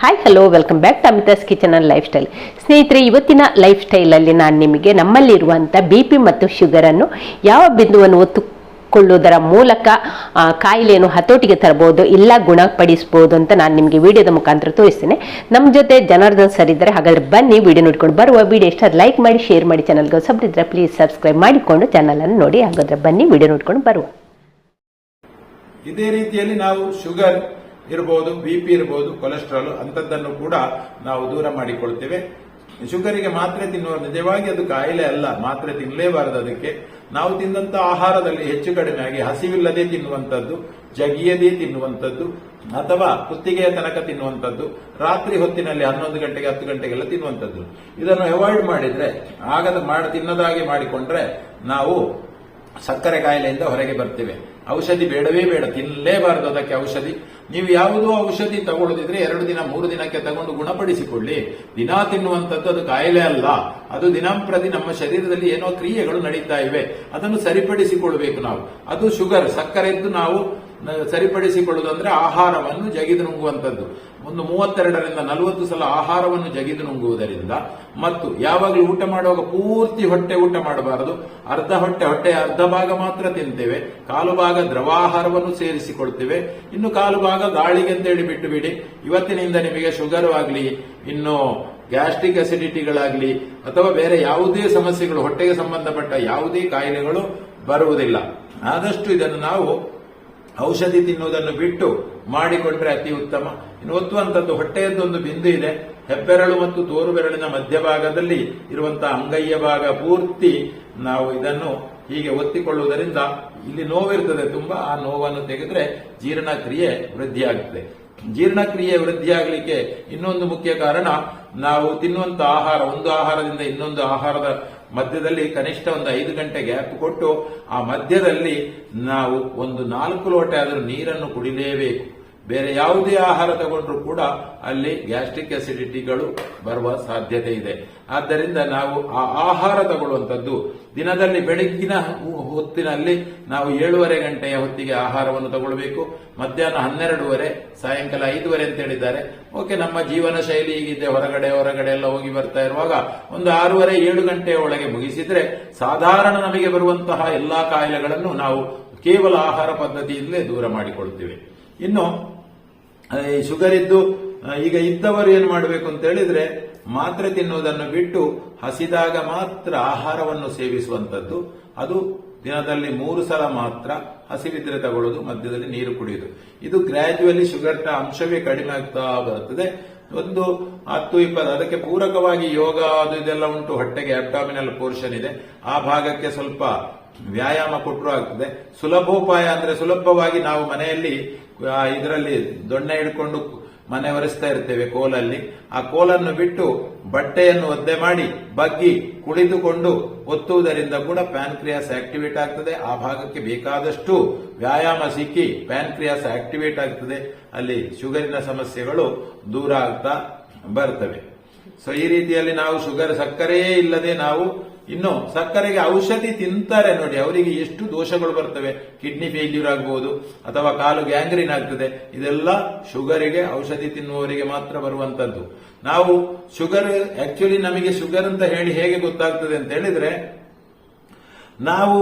Hi hello welcome back to Amitha's kitchen and lifestyle ಸ್ನೇಹಿತರೆ ಇವತ್ತಿನ life ಸ್ಟೈಲಲ್ಲಿ ನಾನು ನಿಮಗೆ ನಮ್ಮಲ್ಲಿರುವಂಥ ಬಿ ಪಿ ಮತ್ತು ಶುಗರನ್ನು ಯಾವ ಬಿಂದುವನ್ನು ಒತ್ತುಕೊಳ್ಳುವುದರ ಮೂಲಕ ಆ, ಕಾಯಿಲೆಯನ್ನು ಹತೋಟಿಗೆ ತರಬಹುದು ಇಲ್ಲ ಗುಣಪಡಿಸಬಹುದು ಅಂತ ನಾನು ನಿಮಗೆ ವಿಡಿಯೋದ ಮುಖಾಂತರ ತೋರಿಸ್ತೇನೆ. ನಮ್ಮ ಜೊತೆ ಜನಾರ್ದನ್ ಸರ್ ಇದ್ದಾರೆ. ಹಾಗಾದ್ರೆ ಬನ್ನಿ ವಿಡಿಯೋ ನೋಡ್ಕೊಂಡು ಬರುವ ವಿಡಿಯೋ ಇಷ್ಟ ಲೈಕ್ ಮಾಡಿ ಶೇರ್ ಮಾಡಿ ಚಾನಲ್ಗೆ ಇದ್ದರೆ ಪ್ಲೀಸ್ ಸಬ್ಸ್ಕ್ರೈಬ್ ಮಾಡಿಕೊಂಡು ಚಾನಲನ್ನು ನೋಡಿ. ಹಾಗಾದ್ರೆ ಬನ್ನಿ ವಿಡಿಯೋ ನೋಡ್ಕೊಂಡು ಬರುವ. ಇದೇ ರೀತಿಯಲ್ಲಿ ನಾವು ಶುಗರ್ ಇರಬಹುದು ಬಿಪಿ ಇರಬಹುದು ಕೊಲೆಸ್ಟ್ರಾಲ್ ಅಂಥದ್ದನ್ನು ಕೂಡ ನಾವು ದೂರ ಮಾಡಿಕೊಳ್ತೇವೆ. ಶುಗರಿಗೆ ಮಾತ್ರೆ ತಿನ್ನುವ, ನಿಜವಾಗಿ ಅದು ಕಾಯಿಲೆ ಅಲ್ಲ, ಮಾತ್ರೆ ತಿನ್ನಲೇಬಾರದು ಅದಕ್ಕೆ. ನಾವು ತಿಂದಂತ ಆಹಾರದಲ್ಲಿ ಹೆಚ್ಚು ಕಡಿಮೆ ಆಗಿ ಹಸಿವಿಲ್ಲದೆ ತಿನ್ನುವಂಥದ್ದು, ಜಗಿಯದೇ ತಿನ್ನುವಂಥದ್ದು, ಅಥವಾ ಕುತ್ತಿಗೆಯ ತನಕ ತಿನ್ನುವಂಥದ್ದು, ರಾತ್ರಿ ಹೊತ್ತಿನಲ್ಲಿ ಹನ್ನೊಂದು ಗಂಟೆಗೆ, ಹತ್ತು ಗಂಟೆಗೆಲ್ಲ ತಿನ್ನುವಂಥದ್ದು. ಇದನ್ನು ಅವಾಯ್ಡ್ ಮಾಡಿದ್ರೆ, ಆಗದ, ಮಾಡಿ, ತಿನ್ನದಾಗಿ ಮಾಡಿಕೊಂಡ್ರೆ, ನಾವು ಸಕ್ಕರೆ ಕಾಯಿಲೆಯಿಂದ ಹೊರಗೆ ಬರ್ತೇವೆ. ಔಷಧಿ ಬೇಡವೇ ಬೇಡ, ತಿನ್ನಲೇಬಾರದು ಅದಕ್ಕೆ ಔಷಧಿ. ನೀವು ಯಾವುದೋ ಔಷಧಿ ತಗೊಳ್ಳೋದಿದ್ರೆ ಎರಡು ದಿನ, ಮೂರು ದಿನಕ್ಕೆ ತಗೊಂಡು ಗುಣಪಡಿಸಿಕೊಳ್ಳಿ. ದಿನಾ ತಿನ್ನುವಂಥದ್ದು ಅದು ಕಾಯಿಲೆ ಅಲ್ಲ. ಅದು ದಿನಂಪ್ರತಿ ನಮ್ಮ ಶರೀರದಲ್ಲಿ ಏನೋ ಕ್ರಿಯೆಗಳು ನಡೀತಾ ಇವೆ. ಅದನ್ನು ಸರಿಪಡಿಸಿಕೊಳ್ಬೇಕು ನಾವು. ಅದು ಶುಗರ್ ಸಕ್ಕರೆದ್ದು ನಾವು ಸರಿಪಡಿಸಿಕೊಳ್ಳುವುದು ಅಂದ್ರೆ ಆಹಾರವನ್ನು ಜಗಿದು ನುಂಗುವಂಥದ್ದು. ಒಂದು ಮೂವತ್ತೆರಡರಿಂದ ನಲವತ್ತು ಸಲ ಆಹಾರವನ್ನು ಜಗಿದು ನುಂಗುವುದರಿಂದ ಮತ್ತು ಯಾವಾಗಲೂ ಊಟ ಮಾಡುವಾಗ ಪೂರ್ತಿ ಹೊಟ್ಟೆ ಊಟ ಮಾಡಬಾರದು. ಅರ್ಧ ಹೊಟ್ಟೆ, ಹೊಟ್ಟೆಯ ಅರ್ಧ ಭಾಗ ಮಾತ್ರ ತಿಂತೇವೆ. ಕಾಲು ಭಾಗ ದ್ರವಾಹಾರವನ್ನು ಸೇರಿಸಿಕೊಳ್ತೇವೆ. ಇನ್ನು ಕಾಲು ಭಾಗ ಗಾಳಿಗೆ ಅಂತೇಳಿ ಬಿಟ್ಟು ಬಿಡಿ. ಇವತ್ತಿನಿಂದ ನಿಮಗೆ ಶುಗರ್ ಆಗಲಿ, ಇನ್ನು ಗ್ಯಾಸ್ಟ್ರಿಕ್ ಅಸಿಡಿಟಿಗಳಾಗಲಿ, ಅಥವಾ ಬೇರೆ ಯಾವುದೇ ಸಮಸ್ಯೆಗಳು, ಹೊಟ್ಟೆಗೆ ಸಂಬಂಧಪಟ್ಟ ಯಾವುದೇ ಕಾಯಿಲೆಗಳು ಬರುವುದಿಲ್ಲ. ಆದಷ್ಟು ಇದನ್ನು ನಾವು ಔಷಧಿ ತಿನ್ನುವುದನ್ನು ಬಿಟ್ಟು ಮಾಡಿಕೊಂಡ್ರೆ ಅತಿ ಉತ್ತಮ. ಇನ್ನು ಒತ್ತುವಂಥದ್ದು ಹೊಟ್ಟೆಯದ್ದೊಂದು ಬಿಂದು ಇದೆ. ಹೆಬ್ಬೆರಳು ಮತ್ತು ತೋರು ಬೆರಳಿನ ಮಧ್ಯಭಾಗದಲ್ಲಿ ಇರುವಂತಹ ಅಂಗೈಯ ಭಾಗ ಪೂರ್ತಿ ನಾವು ಇದನ್ನು ಹೀಗೆ ಒತ್ತಿಕೊಳ್ಳುವುದರಿಂದ ಇಲ್ಲಿ ನೋವಿರ್ತದೆ. ತುಂಬಾ ಆ ನೋವನ್ನು ತೆಗೆದ್ರೆ ಜೀರ್ಣಕ್ರಿಯೆ ವೃದ್ಧಿಯಾಗುತ್ತದೆ ಜೀರ್ಣಕ್ರಿಯೆ ವೃದ್ಧಿಯಾಗಲಿಕ್ಕೆ ಇನ್ನೊಂದು ಮುಖ್ಯ ಕಾರಣ, ನಾವು ತಿನ್ನುವಂತ ಆಹಾರ, ಒಂದು ಆಹಾರದಿಂದ ಇನ್ನೊಂದು ಆಹಾರದ ಮಧ್ಯದಲ್ಲಿ ಕನಿಷ್ಠ ಒಂದು ಐದು ಗಂಟೆ ಗ್ಯಾಪ್ ಕೊಟ್ಟು, ಆ ಮಧ್ಯದಲ್ಲಿ ನಾವು ಒಂದು ನಾಲ್ಕು ಲೋಟ ಆದರೂ ನೀರನ್ನು ಕುಡಿಲೇಬೇಕು. ಬೇರೆ ಯಾವುದೇ ಆಹಾರ ತಗೊಂಡ್ರು ಕೂಡ ಅಲ್ಲಿ ಗ್ಯಾಸ್ಟ್ರಿಕ್ ಅಸಿಡಿಟಿಗಳು ಬರುವ ಸಾಧ್ಯತೆ ಇದೆ. ಆದ್ದರಿಂದ ನಾವು ಆ ಆಹಾರ ತಗೊಳ್ಳುವಂಥದ್ದು ದಿನದಲ್ಲಿ ಬೆಳಗ್ಗಿನ ಹೊತ್ತಿನಲ್ಲಿ ನಾವು ಏಳುವರೆ ಗಂಟೆಯ ಹೊತ್ತಿಗೆ ಆಹಾರವನ್ನು ತಗೊಳ್ಬೇಕು. ಮಧ್ಯಾಹ್ನ ಹನ್ನೆರಡೂವರೆ, ಸಾಯಂಕಾಲ ಐದುವರೆ ಅಂತ ಹೇಳಿದ್ದಾರೆ. ಓಕೆ, ನಮ್ಮ ಜೀವನ ಶೈಲಿ ಹೀಗಿದೆ. ಹೊರಗಡೆ ಹೊರಗಡೆ ಎಲ್ಲ ಹೋಗಿ ಬರ್ತಾ ಇರುವಾಗ ಒಂದು ಆರೂವರೆ, ಏಳು ಗಂಟೆಯ ಒಳಗೆ ಮುಗಿಸಿದ್ರೆ ಸಾಧಾರಣ ನಮಗೆ ಬರುವಂತಹ ಎಲ್ಲಾ ಕಾಯಿಲೆಗಳನ್ನು ನಾವು ಕೇವಲ ಆಹಾರ ಪದ್ಧತಿಯಿಂದಲೇ ದೂರ ಮಾಡಿಕೊಳ್ತೇವೆ ಇನ್ನು ಶುಗರ್ ಇದ್ದು ಈಗ ಇದ್ದವರು ಏನು ಮಾಡಬೇಕು ಅಂತ ಹೇಳಿದ್ರೆ, ಮಾತ್ರೆ ತಿನ್ನುವುದನ್ನು ಬಿಟ್ಟು ಹಸಿದಾಗ ಮಾತ್ರ ಆಹಾರವನ್ನು ಸೇವಿಸುವಂತದ್ದು ಅದು ದಿನದಲ್ಲಿ ಮೂರು ಸಲ ಮಾತ್ರ ಹಸಿವಿದ್ರೆ ತಗೊಳ್ಳೋದು, ಮಧ್ಯದಲ್ಲಿ ನೀರು ಕುಡಿಯೋದು. ಇದು ಗ್ರಾಜುವಲಿ ಶುಗರ್ನ ಅಂಶವೇ ಕಡಿಮೆ ಆಗ್ತಾ ಬರುತ್ತದೆ ಒಂದು ಹತ್ತು, ಇಪ್ಪತ್ತು, ಅದಕ್ಕೆ ಪೂರಕವಾಗಿ ಯೋಗ ಅದು ಇದೆಲ್ಲ ಉಂಟು. ಹೊಟ್ಟೆಗೆ ಅಬ್ಡಾಮಿನಲ್ ಪೋರ್ಷನ್ ಇದೆ. ಆ ಭಾಗಕ್ಕೆ ಸ್ವಲ್ಪ ವ್ಯಾಯಾಮ ಕೊಟ್ಟರು ಆಗ್ತದೆ. ಸುಲಭೋಪಾಯ ಅಂದ್ರೆ ಸುಲಭವಾಗಿ ನಾವು ಮನೆಯಲ್ಲಿ ಇದರಲ್ಲಿ ದೊಣ್ಣೆ ಹಿಡ್ಕೊಂಡು ಮನೆ ಒರೆಸ್ತಾ ಇರ್ತೇವೆ ಕೋಲಲ್ಲಿ. ಆ ಕೋಲನ್ನು ಬಿಟ್ಟು ಬಟ್ಟೆಯನ್ನು ಒದ್ದೆ ಮಾಡಿ, ಬಗ್ಗಿ, ಕುಳಿತುಕೊಂಡು ಒತ್ತುವುದರಿಂದ ಕೂಡ ಪ್ಯಾನ್ಕ್ರಿಯಾಸ್ ಆಕ್ಟಿವೇಟ್ ಆಗ್ತದೆ. ಆ ಭಾಗಕ್ಕೆ ಬೇಕಾದಷ್ಟು ವ್ಯಾಯಾಮ ಸಿಕ್ಕಿ ಪ್ಯಾನ್ಕ್ರಿಯಾಸ್ ಆಕ್ಟಿವೇಟ್ ಆಗ್ತದೆ. ಅಲ್ಲಿ ಶುಗರಿನ ಸಮಸ್ಯೆಗಳು ದೂರ ಆಗ್ತಾ ಬರ್ತವೆ. ಸೊ ಈ ರೀತಿಯಲ್ಲಿ ನಾವು ಶುಗರ್ ಸಕ್ಕರೆಯೇ ಇಲ್ಲದೆ ನಾವು ಇನ್ನು ಸಕ್ಕರೆಗೆ ಔಷಧಿ ತಿಂತಾರೆ ನೋಡಿ, ಅವರಿಗೆ ಎಷ್ಟು ದೋಷಗಳು ಬರ್ತವೆ? ಕಿಡ್ನಿ ಫೇಲ್ಯೂರ್ ಆಗಬಹುದು ಅಥವಾ ಕಾಲು ಗ್ಯಾಂಗ್ರೀನ್ ಆಗ್ತದೆ. ಇದೆಲ್ಲ ಶುಗರಿಗೆ, ಔಷಧಿ ತಿನ್ನುವವರಿಗೆ ಮಾತ್ರ ಬರುವಂತದ್ದು. ನಾವು ಶುಗರ್ ಆಕ್ಚುಲಿ ನಮಗೆ ಶುಗರ್ ಅಂತ ಹೇಳಿ ಹೇಗೆ ಗೊತ್ತಾಗ್ತದೆ ಅಂತ ಹೇಳಿದ್ರೆ, ನಾವು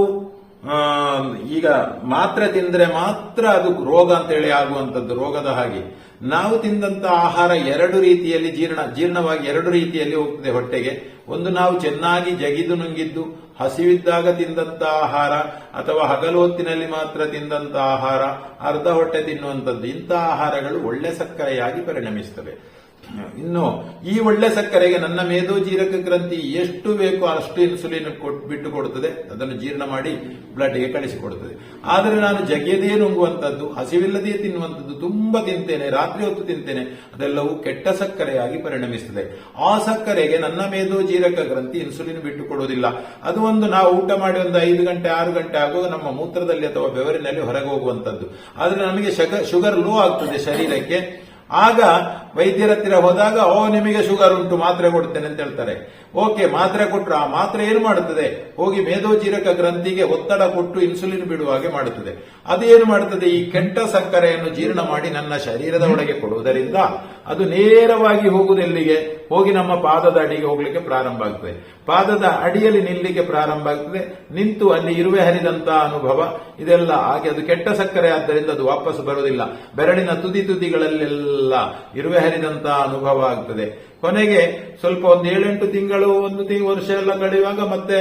ಈಗ ಮಾತ್ರೆ ತಿಂದ್ರೆ ಮಾತ್ರ ಅದು ರೋಗ ಅಂತೇಳಿ ಆಗುವಂಥದ್ದು ರೋಗದ ಹಾಗೆ. ನಾವು ತಿಂದಂತ ಆಹಾರ ಎರಡು ರೀತಿಯಲ್ಲಿ ಜೀರ್ಣ, ಜೀರ್ಣವಾಗಿ ಎರಡು ರೀತಿಯಲ್ಲಿ ಹೋಗ್ತದೆ ಹೊಟ್ಟೆಗೆ. ಒಂದು ನಾವು ಚೆನ್ನಾಗಿ ಜಗಿದು ನುಂಗಿದ್ದು, ಹಸಿವಿದ್ದಾಗ ತಿಂದಂತ ಆಹಾರ, ಅಥವಾ ಹಗಲು ಹೊತ್ತಿನಲ್ಲಿ ಮಾತ್ರ ತಿಂದಂತ ಆಹಾರ, ಅರ್ಧ ಹೊಟ್ಟೆ ತಿನ್ನುವಂಥದ್ದು, ಇಂಥ ಆಹಾರಗಳು ಒಳ್ಳೆ ಸಕ್ಕರೆಯಾಗಿ ಪರಿಣಮಿಸ್ತವೆ. ಇನ್ನು ಈ ಒಳ್ಳೆ ಸಕ್ಕರೆಗೆ ನನ್ನ ಮೇದೋಜೀರಕ ಗ್ರಂಥಿ ಎಷ್ಟು ಬೇಕೋ ಅಷ್ಟು ಇನ್ಸುಲಿನ್ ಕೊಟ್ಟು ಬಿಟ್ಟು ಕೊಡುತ್ತದೆ ಅದನ್ನು ಜೀರ್ಣ ಮಾಡಿ ಬ್ಲಡ್ಗೆ ಕಳಿಸಿಕೊಡುತ್ತದೆ ಆದರೆ ನಾನು ಜಗಿಯದೇ ನುಂಗುವಂಥದ್ದು, ಹಸಿವಿಲ್ಲದೇ ತಿನ್ನುವಂಥದ್ದು ತುಂಬಾ ತಿಂತೇನೆ, ರಾತ್ರಿ ಹೊತ್ತು ತಿಂತೇನೆ, ಅದೆಲ್ಲವೂ ಕೆಟ್ಟ ಸಕ್ಕರೆಯಾಗಿ ಪರಿಣಮಿಸುತ್ತದೆ ಆ ಸಕ್ಕರೆಗೆ ನನ್ನ ಮೇದೋಜೀರಕ ಗ್ರಂಥಿ ಇನ್ಸುಲಿನ್ ಬಿಟ್ಟು ಕೊಡುವುದಿಲ್ಲ. ಅದು ಒಂದು ನಾವು ಊಟ ಮಾಡಿ ಒಂದು ಐದು ಗಂಟೆ, ಆರು ಗಂಟೆ ಆಗುವಾಗ ನಮ್ಮ ಮೂತ್ರದಲ್ಲಿ ಅಥವಾ ಬೆವರಿನಲ್ಲಿ ಹೊರಗೆ ಹೋಗುವಂತದ್ದು ಆದರೆ ನಮಗೆ ಶುಗರ್ ಲೋ ಆಗ್ತದೆ ಶರೀರಕ್ಕೆ. ಆಗ ವೈದ್ಯರ ಹತ್ತಿರ ಹೋದಾಗ, ಓ, ನಿಮಗೆ ಶುಗರ್ ಉಂಟು, ಮಾತ್ರೆ ಕೊಡ್ತೇನೆ ಅಂತ ಹೇಳ್ತಾರೆ. ಓಕೆ, ಮಾತ್ರೆ ಕೊಟ್ಟರು ಆ ಮಾತ್ರೆ ಏನು ಮಾಡುತ್ತದೆ? ಹೋಗಿ ಮೇದೋಜೀರಕ ಗ್ರಂಥಿಗೆ ಒತ್ತಡ ಕೊಟ್ಟು ಇನ್ಸುಲಿನ್ ಬಿಡುವ ಹಾಗೆ ಮಾಡುತ್ತದೆ. ಅದು ಏನು ಮಾಡುತ್ತದೆ? ಈ ಕೆಟ್ಟ ಸಕ್ಕರೆಯನ್ನು ಜೀರ್ಣ ಮಾಡಿ ನನ್ನ ಶರೀರದ ಒಳಗೆ ಕೊಡುವುದರಿಂದ ಅದು ನೇರವಾಗಿ ಹೋಗುವುದು ಎಲ್ಲಿಗೆ? ಹೋಗಿ ನಮ್ಮ ಪಾದದ ಅಡಿಗೆ ಹೋಗ್ಲಿಕ್ಕೆ ಪ್ರಾರಂಭ ಆಗ್ತದೆ. ಪಾದದ ಅಡಿಯಲ್ಲಿ ನಿಲ್ಲಿಕ್ಕೆ ಪ್ರಾರಂಭ ಆಗ್ತದೆ. ನಿಂತು ಅಲ್ಲಿ ಇರುವೆ ಹರಿದಂತಹ ಅನುಭವ, ಇದೆಲ್ಲ ಹಾಗೆ. ಅದು ಕೆಟ್ಟ ಸಕ್ಕರೆ ಆದ್ದರಿಂದ ಅದು ವಾಪಸ್ ಬರುವುದಿಲ್ಲ. ಬೆರಳಿನ ತುದಿ ತುದಿಗಳಲ್ಲೆಲ್ಲ ಇರುವೆ ಹರಿದಂತಹ ಅನುಭವ ಆಗ್ತದೆ. ಕೊನೆಗೆ ಸ್ವಲ್ಪ ಒಂದು ಏಳೆಂಟು ತಿಂಗಳು, ಒಂದು ವರ್ಷ ಎಲ್ಲ ಕಳೆಯುವಾಗ ಮತ್ತೆ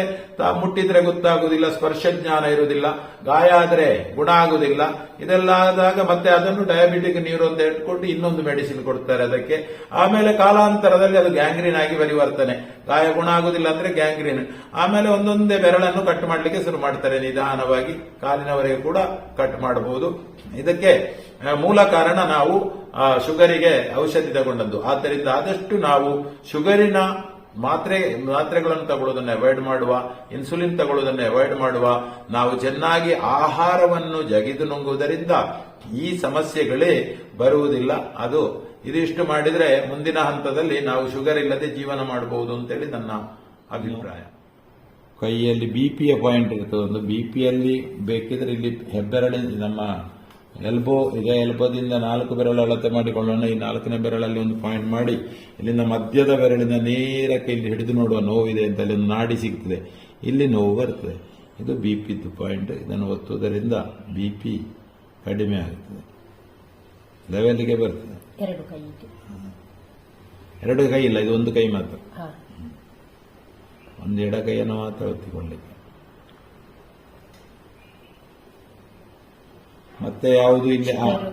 ಮುಟ್ಟಿದ್ರೆ ಗೊತ್ತಾಗುದಿಲ್ಲ ಸ್ಪರ್ಶ ಜ್ಞಾನ ಇರುವುದಿಲ್ಲ. ಗಾಯ ಆದ್ರೆ ಗುಣ ಆಗುದಿಲ್ಲ. ಇದೆಲ್ಲ ಆದಾಗ ಮತ್ತೆ ಅದನ್ನು ಡಯಾಬಿಟಿಕ್ ನೀರು ಅಂತ ಇಟ್ಕೊಂಡು ಇನ್ನೊಂದು ಮೆಡಿಸಿನ್ ಕೊಡ್ತಾರೆ. ಅದಕ್ಕೆ. ಆಮೇಲೆ ಕಾಲಾಂತರದಲ್ಲಿ ಅದು ಗ್ಯಾಂಗ್ರೀನ್ ಆಗಿ ಪರಿವರ್ತನೆ. ಗಾಯ ಗುಣ ಆಗುದಿಲ್ಲ ಅಂದ್ರೆ ಗ್ಯಾಂಗ್ರೀನ್. ಆಮೇಲೆ ಒಂದೊಂದೇ ಬೆರಳನ್ನು ಕಟ್ ಮಾಡಲಿಕ್ಕೆ ಶುರು ಮಾಡ್ತಾರೆ ನಿಧಾನವಾಗಿ. ಕಾಲಿನವರೆಗೆ ಕೂಡ ಕಟ್ ಮಾಡಬಹುದು ಇದಕ್ಕೆ ಮೂಲ ಕಾರಣ ನಾವು ಶುಗರಿಗೆ ಔಷಧಿ ತಗೊಂಡದ್ದು. ಆದ್ದರಿಂದ ಆದಷ್ಟು ನಾವು ಶುಗರಿನ ಮಾತ್ರೆ, ಮಾತ್ರೆಗಳನ್ನು ತಗೊಳ್ಳೋದನ್ನ ಅವಾಯ್ಡ್ ಮಾಡುವ, ಇನ್ಸುಲಿನ್ ತಗೊಳ್ಳೋದನ್ನ ಅವಾಯ್ಡ್ ಮಾಡುವ, ನಾವು ಚೆನ್ನಾಗಿ ಆಹಾರವನ್ನು ಜಗಿದು ನುಂಗುವುದರಿಂದ ಈ ಸಮಸ್ಯೆಗಳೇ ಬರುವುದಿಲ್ಲ. ಅದು ಇದಿಷ್ಟು ಮಾಡಿದರೆ ಮುಂದಿನ ಹಂತದಲ್ಲಿ ನಾವು ಶುಗರ್ ಇಲ್ಲದೆ ಜೀವನ ಮಾಡಬಹುದು ಅಂತೇಳಿ ನನ್ನ ಅಭಿಪ್ರಾಯ. ಕೈಯಲ್ಲಿ ಬಿ ಪಿಯ ಪಾಯಿಂಟ್ ಇರ್ತದೆ. ಒಂದು ಬಿ ಪಿಯಲ್ಲಿ ಬೇಕಿದ್ರೆ ಇಲ್ಲಿ ಹೆಬ್ಬೆರಳಿ ನಮ್ಮ ಎಲ್ಬೋ ಇದೆ ಎಲ್ಬೋದಿಂದ ನಾಲ್ಕು ಬೆರಳು ಅಳತೆ ಮಾಡಿಕೊಳ್ಳೋಣ. ಈ ನಾಲ್ಕನೇ ಬೆರಳಲ್ಲಿ ಒಂದು ಪಾಯಿಂಟ್ ಮಾಡಿ, ಇಲ್ಲಿಂದ ಮಧ್ಯದ ಬೆರಳಿನ ನೇರಕ್ಕೆ ಇಲ್ಲಿ ಹಿಡಿದು ನೋಡುವ ನೋವಿದೆ ಅಂತ ಅಲ್ಲಿ ಒಂದು ನಾಡಿ ಸಿಗ್ತದೆ. ಇಲ್ಲಿ ನೋವು ಬರ್ತದೆ. ಇದು ಬಿ ಪಿದ್ದು ಪಾಯಿಂಟ್. ಇದನ್ನು ಒತ್ತುವುದರಿಂದ ಬಿ ಪಿ ಕಡಿಮೆ ಆಗುತ್ತದೆ. ಲೆವೆಲ್ಗೆ ಬರ್ತದೆ ಎರಡು ಕೈಗೆ. ಎರಡು ಕೈ ಇಲ್ಲ ಇದು ಒಂದು ಕೈ ಮಾತ್ರ. ಹಾ. ಒಂದು ಎಡ ಕೈಯನ್ನು ಮಾತ್ರ ಒತ್ತಿಕೊಳ್ಳಿಕ್ಕೆ. ಮತ್ತೆ ಯಾವುದು ಇಲ್ಲಿ? ಆ,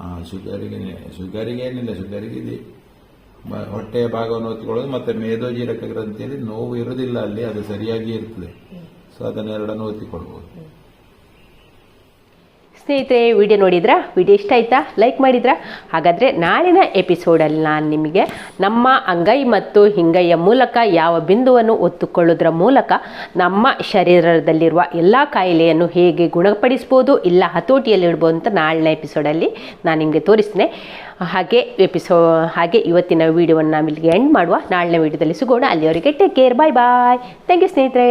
ಆ ಶುಗರಿಗೆ ಶುಗರಿಗೆ ಏನಿಲ್ಲ ಶುಗರಿಗೆ ಇದೆ. ಹೊಟ್ಟೆಯ ಭಾಗವನ್ನು ಒತ್ತಿಕೊಳ್ಳೋದು ಮತ್ತೆ ಮೇಧೋಜೀರಕ ಗ್ರಂಥಿಯಲ್ಲಿ ನೋವು ಇರುವುದಿಲ್ಲ ಅಲ್ಲಿ ಅದು ಸರಿಯಾಗಿ ಇರ್ತದೆ. ಸೊ ಅದನ್ನೆರಡನ್ನು ಒತ್ತಿಕೊಳ್ಬಹುದು ಸ್ನೇಹಿತರೆ, ವಿಡಿಯೋ ನೋಡಿದ್ರಾ? ವಿಡಿಯೋ ಇಷ್ಟ ಆಯ್ತಾ? ಲೈಕ್ ಮಾಡಿದ್ರಾ? ಹಾಗಾದರೆ ನಾಳಿನ ಎಪಿಸೋಡಲ್ಲಿ ನಾನು ನಿಮಗೆ ನಮ್ಮ ಅಂಗೈ ಮತ್ತು ಹಿಂಗೈಯ ಮೂಲಕ ಯಾವ ಬಿಂದುವನ್ನು ಒತ್ತುಕೊಳ್ಳೋದ್ರ ಮೂಲಕ ನಮ್ಮ ಶರೀರದಲ್ಲಿರುವ ಎಲ್ಲ ಕಾಯಿಲೆಯನ್ನು ಹೇಗೆ ಗುಣಪಡಿಸ್ಬೋದು, ಇಲ್ಲ ಹತೋಟಿಯಲ್ಲಿ ಇಡ್ಬೋದು ಅಂತ ನಾಳಿನ ಎಪಿಸೋಡಲ್ಲಿ ನಾನು ನಿಮಗೆ ತೋರಿಸ್ತೇನೆ. ಹಾಗೆ ಎಪಿಸೋ ಹಾಗೆ ಇವತ್ತಿನ ವಿಡಿಯೋವನ್ನು ನಾವು ಇಲ್ಲಿಗೆ ಎಂಡ್ ಮಾಡುವ. ನಾಳಿನ ವಿಡಿಯೋದಲ್ಲಿ ಸಿಗೋಣ. ಅಲ್ಲಿಯವರೆಗೆ take care bye bye thank you ಸ್ನೇಹಿತರೆ.